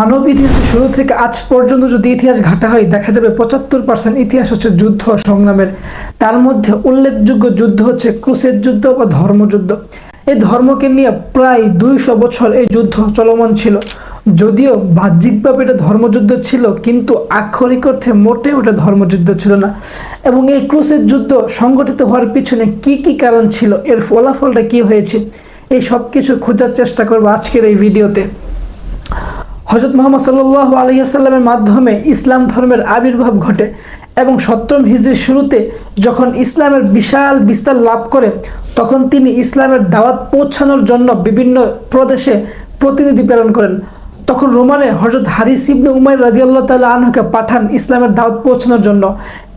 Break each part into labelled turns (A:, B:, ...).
A: মানব ইতিহাসের শুরু থেকে আজ পর্যন্ত যদি ইতিহাস ঘাটা হয়, দেখা যাবে পঁচাত্তর পার্সেন্ট ইতিহাস হচ্ছে যুদ্ধ সংগ্রামের। তার মধ্যে উল্লেখযোগ্য যুদ্ধ হচ্ছে ক্রুসের যুদ্ধ বা ধর্মযুদ্ধ। এই ধর্মকে নিয়ে প্রায় দুইশো বছর এই যুদ্ধ চলমান ছিল। যদিও বাহ্যিকভাবে এটা ধর্মযুদ্ধ ছিল, কিন্তু আক্ষরিক অর্থে মোটে ওটা ধর্মযুদ্ধ ছিল না। এবং এই ক্রুসের যুদ্ধ সংগঠিত হওয়ার পিছনে কি কি কারণ ছিল, এর ফলাফলটা কি হয়েছে, এই সব কিছু খোঁজার চেষ্টা করব আজকের এই ভিডিওতে। হজরত মোহাম্মদ সাল্লাহ আলহিহাসাল্লামের মাধ্যমে ইসলাম ধর্মের আবির্ভাব ঘটে এবং সপ্তম হিজড়ির শুরুতে যখন ইসলামের বিশাল বিস্তার লাভ করে, তখন তিনি ইসলামের দাওয়াত পৌঁছানোর জন্য বিভিন্ন প্রদেশে প্রতিনিধি প্রেরণ করেন। তখন রোমানে হজরত হারিস ইবনে উমাই রাজিয়াল্লাহ তাল্লাহ আনহুকে পাঠান ইসলামের দাওয়াত পৌঁছানোর জন্য।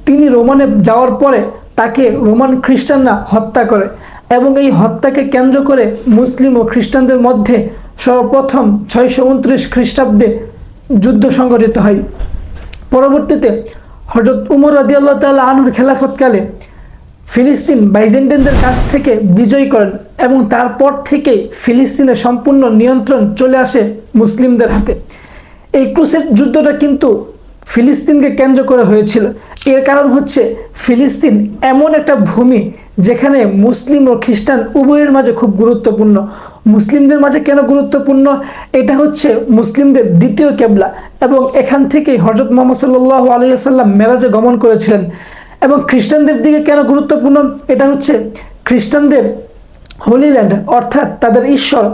A: তিনি রোমানে যাওয়ার পরে তাকে রোমান খ্রিস্টানরা হত্যা করে এবং এই হত্যাকে কেন্দ্র করে মুসলিম ও খ্রিস্টানদের মধ্যে সর্বপ্রথম ছয়শো উনত্রিশ খ্রিস্টাব্দে যুদ্ধ সংগঠিত হয়। পরবর্তীতে হজরত উমর রাদিয়াল্লাহ তাল্লাহ আনহুর খেলাফতকালে ফিলিস্তিন বাইজেন্টিনদের কাছ থেকে বিজয় করেন এবং তারপর থেকে ফিলিস্তিনের সম্পূর্ণ নিয়ন্ত্রণ চলে আসে মুসলিমদের হাতে। এই ক্রুসের যুদ্ধটা কিন্তু ফিলিস্তিনকে কেন্দ্র করে হয়েছিল। এর কারণ হচ্ছে ফিলিস্তিন এমন একটা ভূমি যেখানে মুসলিম ও খ্রিস্টান উভয়ের মাঝে খুব গুরুত্বপূর্ণ। মুসলিমদের মাঝে কেন গুরুত্বপূর্ণ? এটা হচ্ছে মুসলিমদের দ্বিতীয় কেবলা এবং এখান থেকেই হজরত মোহাম্মদ সাল্লাহ আলিয়াল্লাম মেরাজে গমন করেছিলেন। এবং খ্রিস্টানদের দিকে কেন গুরুত্বপূর্ণ? এটা হচ্ছে খ্রিস্টানদের হোলিল্যান্ড অর্থাৎ তাদের ঈশ্বর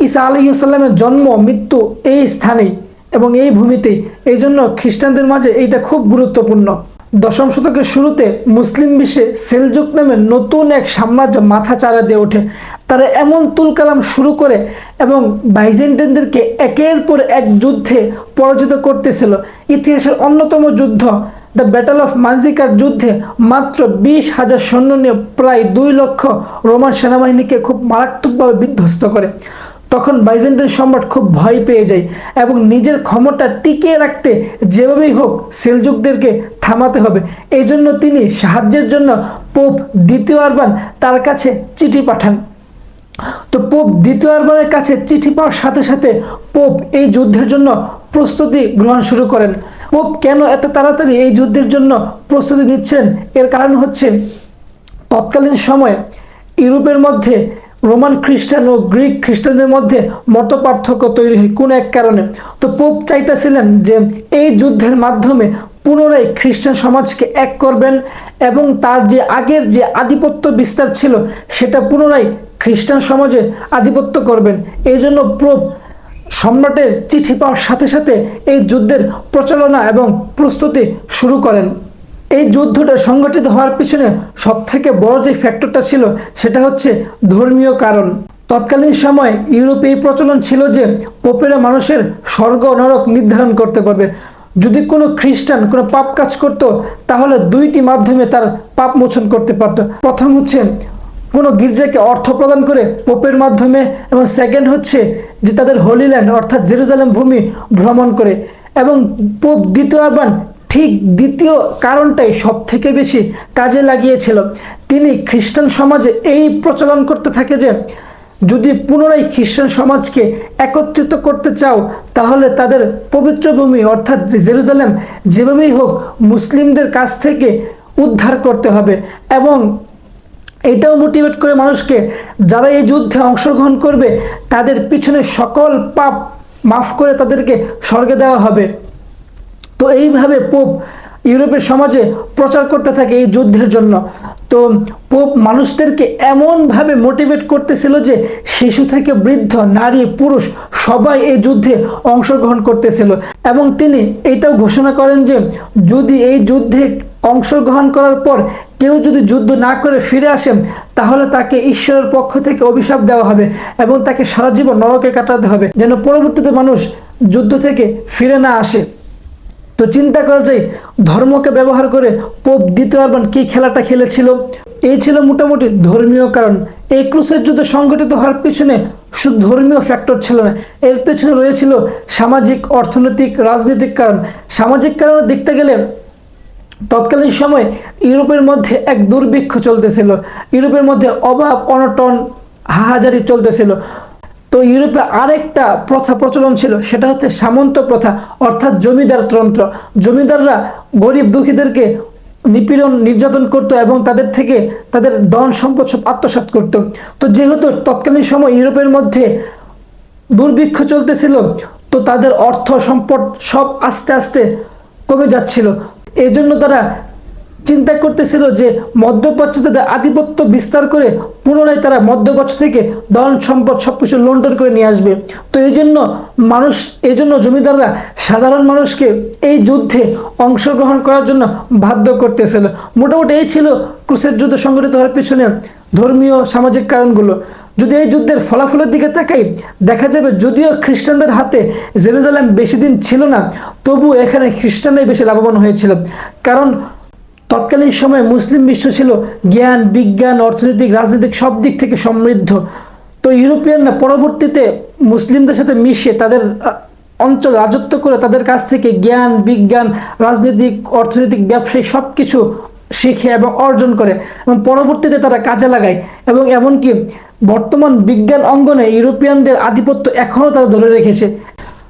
A: ঈসা আলহিউসাল্লামের জন্ম, মৃত্যু এই স্থানেই এবং এই ভূমিতেই। এই জন্য খ্রিস্টানদের মাঝে এইটা খুব গুরুত্বপূর্ণ। দশম শতকের শুরুতে মুসলিম বিশ্বে সেলজুক নামে নতুন এক সাম্রাজ্য মাথা চারা দিয়ে ওঠে। তারা এমন তুলকালাম শুরু করে এবং বাইজেন্টিনদেরকে একের পর এক যুদ্ধে পরাজিত করতেছিল। ইতিহাসের অন্যতম যুদ্ধ, দ্য ব্যাটল অফ মানজিকার যুদ্ধে মাত্র বিশ হাজার সৈন্য নিয়ে প্রায় দুই লক্ষ রোমান সেনাবাহিনীকে খুব মারাত্মকভাবে বিধ্বস্ত করে। তখন বাইজেন্টাইন সম্রাট খুব ভয় পেয়ে যায় এবং নিজের ক্ষমতা টিকিয়ে রাখতে যেভাবেই হোক সেলজুকদেরকে থামাতে হবে। এই জন্য তিনি সাহায্যের জন্য পোপ দ্বিতীয় আরবান তার কাছে চিঠি পাঠান। তো পোপ দ্বিতীয় আরবানের কাছে চিঠি পাওয়ার সাথে সাথে পোপ এই যুদ্ধের জন্য প্রস্তুতি গ্রহণ শুরু করেন। পোপ কেন এত তাড়াতাড়ি এই যুদ্ধের জন্য প্রস্তুতি নিচ্ছেন? এর কারণ হচ্ছে, তৎকালীন সময়ে ইউরোপের মধ্যে রোমান খ্রিস্টান ও গ্রিক খ্রিস্টানদের মধ্যে মত পার্থক্য তৈরি হয় কোন এক কারণে? তো পোপ চাইতেছিলেন যে এই যুদ্ধের মাধ্যমে পুনরায় খ্রিস্টান সমাজকে এক করবেন এবং তার যে আগের যে আধিপত্য বিস্তার ছিল, সেটা পুনরায় খ্রিস্টান সমাজে আধিপত্য করবেন। এই জন্য পোপ সম্রাটের চিঠি পাওয়ার সাথে সাথে এই যুদ্ধের প্রচারণা এবং প্রস্তুতি শুরু করেন। এই যুদ্ধটা সংগঠিত হওয়ার পিছনে সব থেকে বড় যে ফ্যাক্টরটা ছিল, সেটা হচ্ছে ধর্মীয় কারণ। তৎকালীন সময় ইউরোপে এই প্রচলন ছিল যে, পোপেরা মানুষের স্বর্গ নরক নির্ধারণ করতে পারবে। যদি কোনো খ্রিস্টান, কোনো পাপ কাজ করত, তাহলে দুইটি মাধ্যমে তার পাপ মোচন করতে পারত। প্রথম হচ্ছে, কোনো গির্জাকে অর্থ প্রদান করে পোপের মাধ্যমে, এবং সেকেন্ড হচ্ছে যে তাদের হোলিল্যান্ড অর্থাৎ জেরুজালেম ভূমি ভ্রমণ করে। এবং পোপ দ্বিতীয় আহ্বান ঠিক দ্বিতীয় কারণটাই সব থেকে বেশি কাজে লাগিয়েছিল। তিনি খ্রিস্টান সমাজে এই প্রচলন করতে থাকে যে, যদি পুনরায় খ্রিস্টান সমাজকে একত্রিত করতে চাও, তাহলে তাদের পবিত্র ভূমি অর্থাৎ জেরুজালেম যেভাবেই হোক মুসলিমদের কাছ থেকে উদ্ধার করতে হবে এবং এটাও মোটিভেট করে মানুষকে, যারা এই যুদ্ধে অংশগ্রহণ করবে, তাদের পিছনে সকল পাপ মাফ করে তাদেরকে স্বর্গে দেওয়া হবে। তো এইভাবে পোপ ইউরোপের সমাজে প্রচার করতে থাকে এই যুদ্ধের জন্য। তো পোপ মানুষদেরকে এমনভাবে মোটিভেট করতেছিল যে শিশু থেকে বৃদ্ধ, নারী, পুরুষ সবাই এই যুদ্ধে অংশগ্রহণ করতেছিল। এবং তিনি এটাও ঘোষণা করেন যে যদি এই যুদ্ধে অংশগ্রহণ করার পর কেউ যদি যুদ্ধ না করে ফিরে আসেন তাহলে তাকে ঈশ্বরের পক্ষ থেকে অভিশাপ দেওয়া হবে এবং তাকে সারা জীবন নরকে কাটাতে হবে, যেন পরবর্তীতে মানুষ যুদ্ধ থেকে ফিরে না আসে। তো চিন্তা করা যায় ধর্মকে ব্যবহার করে পোপ দ্বিতীয় আরবান কি খেলাটা খেলেছিল? এই ছিল মোটামুটি ধর্মীয় কারণ। এই ক্রুসের যুদ্ধ সংগঠিত হওয়ার পিছনে শুধু ধর্মীয় ফ্যাক্টর ছিল না, এর পেছনে রয়েছিল সামাজিক, অর্থনৈতিক, রাজনৈতিক কারণ। সামাজিক কারণে দেখতে গেলে তৎকালীন সময় ইউরোপের মধ্যে এক দুর্ভিক্ষ চলতেছিল। ইউরোপের মধ্যে অভাব, অনটন, হাহাজারি চলতেছিল। তো ইউরোপে আরেকটা প্রথা প্রচলন ছিল, সেটা হচ্ছে সামন্ত প্রথা, অর্থাৎ জমিদার তন্ত্র। জমিদাররা গরিব দুঃখীদেরকে নিপীড়ন, নির্যাতন করত এবং তাদের থেকে তাদের ধন সম্পদ সব আত্মসাৎ করত। তো যেহেতু তৎকালীন সময় ইউরোপের মধ্যে দুর্ভিক্ষ চলতেছিল, তো তাদের অর্থ সম্পদ সব আস্তে আস্তে কমে যাচ্ছিল। এই জন্য তারা চিন্তা করতেছিল যে মধ্যপ্রাচ্য তাদের আধিপত্য বিস্তার করে পুনরায় তারা মধ্যপ্রাচ্য থেকে ধন সম্পদ সব কিছু লন্ডন করে নিয়ে আসবে। তো এই জন্য মানুষ, এই জন্য জমিদাররা সাধারণ মানুষকে এই যুদ্ধে অংশগ্রহণ করার জন্য বাধ্য করতেছিল। মোটামুটি এই ছিল ক্রুসের যুদ্ধ সংগঠিত হওয়ার পিছনে ধর্মীয় সামাজিক কারণগুলো। যদি এই যুদ্ধের ফলাফলের দিকে তাকাই, দেখা যাবে যদিও খ্রিস্টানদের হাতে জেরুজালেম বেশি দিন ছিল না তবু এখানে খ্রিস্টানরাই বেশি লাভবান হয়েছিল। কারণ তৎকালীন সময়ে মুসলিম বিশ্ব ছিল জ্ঞান, বিজ্ঞান, অর্থনৈতিক, রাজনৈতিক সব দিক থেকে সমৃদ্ধ। তো ইউরোপিয়ানরা পরবর্তীতে মুসলিমদের সাথে মিশে তাদের অঞ্চল রাজত্ব করে তাদের কাছ থেকে জ্ঞান, বিজ্ঞান, রাজনৈতিক, অর্থনৈতিক ব্যবসায়ী সব কিছু শিখে এবং অর্জন করে এবং পরবর্তীতে তারা কাজে লাগায়। এবং এমনকি বর্তমান বিজ্ঞান অঙ্গনে ইউরোপিয়ানদের আধিপত্য এখনও তারা ধরে রেখেছে।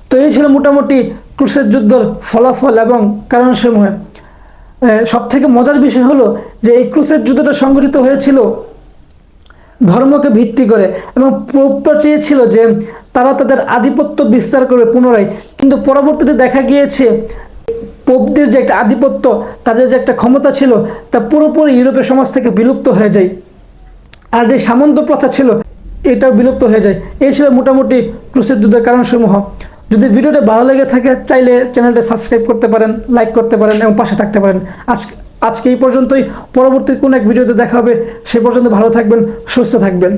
A: তো এই ছিল মোটামুটি ক্রুশের যুদ্ধের ফলাফল এবং কারণসমূহ। সব থেকে মজার বিষয় হলো যে এই ক্রুসের যুদ্ধটা সংঘটিত হয়েছিল ধর্মকে ভিত্তি করে এবং পোপটা চেয়েছিল যে তারা তাদের আধিপত্য বিস্তার করবে পুনরায়। কিন্তু পরবর্তীতে দেখা গিয়েছে পোপদের যে একটা আধিপত্য, তাদের যে একটা ক্ষমতা ছিল, তা পুরোপুরি ইউরোপের সমাজ থেকে বিলুপ্ত হয়ে যায়। আর যে সামন্ত প্রথা ছিল, এটাও বিলুপ্ত হয়ে যায়। এই ছিল মোটামুটি ক্রুসের যুদ্ধের কারণসমূহ। যদি ভিডিওটা ভালো লেগে থাকে, চাইলে চ্যানেলটা সাবস্ক্রাইব করতে পারেন, লাইক করতে পারেন এবং পাশে থাকতে পারেন। আজকে আজকে এই পর্যন্তই। পরবর্তী কোন এক ভিডিওতে দেখা হবে। সে পর্যন্ত ভালো থাকবেন, সুস্থ থাকবেন।